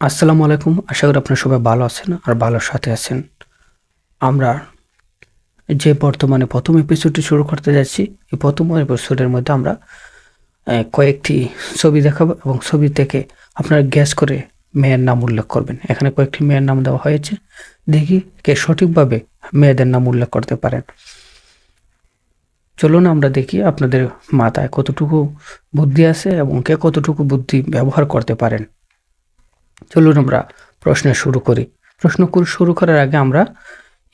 আসসালামু আলাইকুম। আশা করি আপনারা সবাই ভালো আছেন আর ভালোর সাথে আছেন। আমরা যে বর্তমানে প্রথম এপিসোডটি শুরু করতে যাচ্ছি, এই প্রথম এপিসোডের মধ্যে আমরা কয়েকটি ছবি দেখাবো এবং ছবি থেকে আপনারা গ্যাস করে মেয়ের নাম উল্লেখ করবেন। এখানে কয়েকটি মেয়ের নাম দেওয়া হয়েছে। দেখি কে সঠিকভাবে মেয়েদের নাম উল্লেখ করতে পারেন। চলুন আমরা দেখি আপনাদের মাথায় কতটুকু বুদ্ধি আছে এবং কে কতটুকু বুদ্ধি ব্যবহার করতে পারেন। চলুন আমরা প্রশ্ন শুরু করি। প্রশ্ন শুরু করার আগে আমরা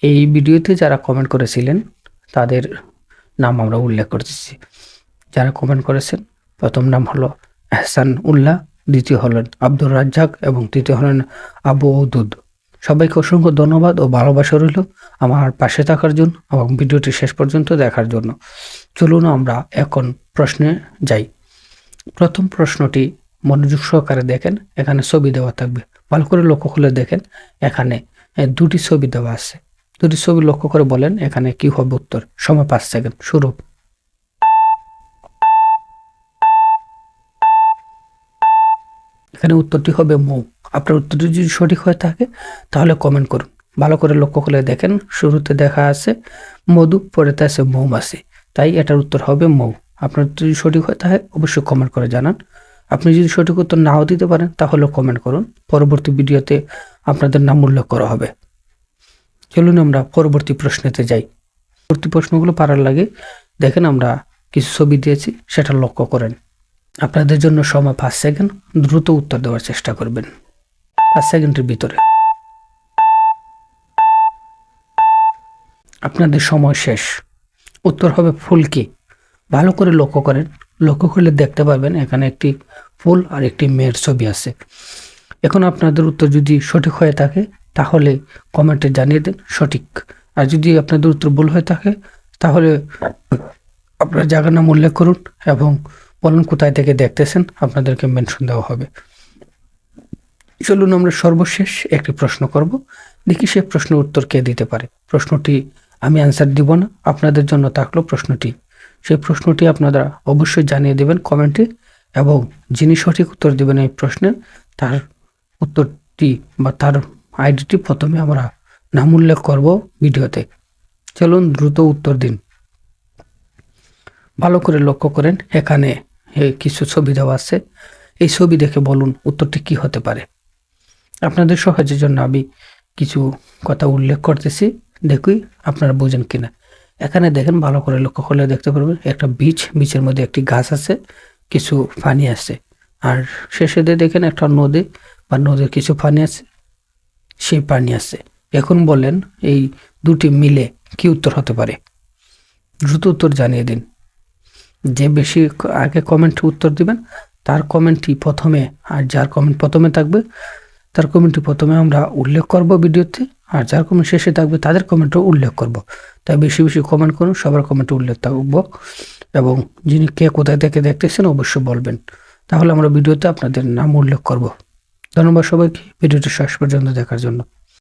এই ভিডিওতে যারা কমেন্ট করেছিলেন, তাদের নাম আমরা উল্লেখ করতেছি। যারা কমেন্ট করেছেন, প্রথম নাম হলো এহসান উল্লাহ, দ্বিতীয় হলেন আব্দুর রাজ্জাক এবং তৃতীয় হলেন আবু উদুদ। সবাইকে অসংখ্য ধন্যবাদ ও ভালোবাসা রইল আমার পাশে থাকার জন্য এবং ভিডিওটি শেষ পর্যন্ত দেখার জন্য। চলুন আমরা এখন প্রশ্নে যাই। প্রথম প্রশ্নটি মনোযোগ সহকারে দেখেন, এখানে ছবি দেওয়া থাকবে। ভালো করে লক্ষ্য করে দেখেন, এখানে দুটি ছবি দেওয়া আছে। দুটি ছবি লক্ষ্য করে বলেন, এখানে কি হবে উত্তর। সময় পাঁচ সেকেন্ড, শুরু। এখানে উত্তরটি হবে মৌ। আপনার উত্তরটি যদি সঠিক হয়ে থাকে, তাহলে কমেন্ট করুন। ভালো করে লক্ষ্য করে দেখেন, শুরুতে দেখা আছে, মধু, পরেতে আছে মৌমাছি। তাই এটার উত্তর হবে মৌ। আপনার উত্তর যদি সঠিক হয়ে থাকে, অবশ্যই কমেন্ট করে জানান। আপনি যদি সঠিক উত্তর নাও দিতে পারেন, তাহলে কমেন্ট করুন। পরবর্তী ভিডিওতে আপনাদের নাম উল্লেখ করা হবে। চলুন আমরা পরবর্তী প্রশ্নেতে যাই। পরবর্তী প্রশ্নগুলো পারার লাগে দেখেন আমরা কিছু ছবি দিয়েছি, সেটা লক্ষ্য করেন। আপনাদের জন্য সময় পাঁচ সেকেন্ড, দ্রুত উত্তর দেওয়ার চেষ্টা করবেন। পাঁচ সেকেন্ডের ভিতরে। আপনাদের সময় শেষ। উত্তর হবে ফুলকি। ভালো করে লক্ষ্য করেন। লক্ষ্য করলে দেখতে পারবেন এখানে একটি ফুল আর একটি মেয়ের ছবি আছে। এখন আপনাদের উত্তর যদি সঠিক হয়ে থাকে, তাহলে কমেন্টে জানিয়ে দেন সঠিক। আর যদি আপনাদের উত্তর ভুল হয়ে থাকে, তাহলে আপনার জায়গার নাম উল্লেখ করুন এবং বলুন কোথায় থেকে দেখতেছেন, আপনাদেরকে মেনশন দেওয়া হবে। চলুন আমরা সর্বশেষ একটি প্রশ্ন করব। দেখি সে প্রশ্নের উত্তর কে দিতে পারে। প্রশ্নটি আমি অ্যান্সার দিব না, আপনাদের জন্য থাকল প্রশ্নটি। সেই প্রশ্নটি আপনারা অবশ্যই জানিয়ে দেবেন কমেন্টে এবং যিনি সঠিক উত্তর দেবেন এই প্রশ্নের তার উত্তরটি বা তার আইডিটি প্রথমে আমরা নাম উল্লেখ করব ভিডিওতে। চলুন দ্রুত উত্তর দিন। ভালো করে লক্ষ্য করেন, এখানে কিছু ছবি দেওয়া আছে। এই ছবি দেখে বলুন উত্তরটি কি হতে পারে। আপনাদের সহজের জন্য আমি কিছু কথা উল্লেখ করতেছি। দেখুই আপনারা বোঝেন কিনা। এখানে দেখেন ভালো করে লক্ষ্য করলে দেখতে পারবেন, একটা বীজ বীজের মধ্যে একটি গাছ আছে, কিছু পানি আছে। আর শেষে দিয়ে দেখেন একটা নদী, বা নদীর কিছু পানি আছে, সেই পানি আছে। এখন বলেন এই দুটি মিলে কি উত্তর হতে পারে? দ্রুত উত্তর জানিয়ে দিন। যে বেশি আগে কমেন্ট উত্তর দিবেন, তার কমেন্টটি প্রথমে, আর যার কমেন্ট প্রথমে থাকবে, তার কমেন্টটি প্রথমে আমরা উল্লেখ করব ভিডিওতে। আর যার কমেন্ট শেষে থাকবে, তাদের কমেন্টও উল্লেখ করব। তাই বেশি বেশি কমেন্ট করুন, সবার কমেন্টও উল্লেখ থাকব। এবং যিনি কে কোথায় থেকে দেখতেছেন, অবশ্যই বলবেন। তাহলে আমরা ভিডিওতে আপনাদের নাম উল্লেখ করব। ধন্যবাদ সবাইকে। ভিডিওটি শেষ পর্যন্ত দেখার জন্য।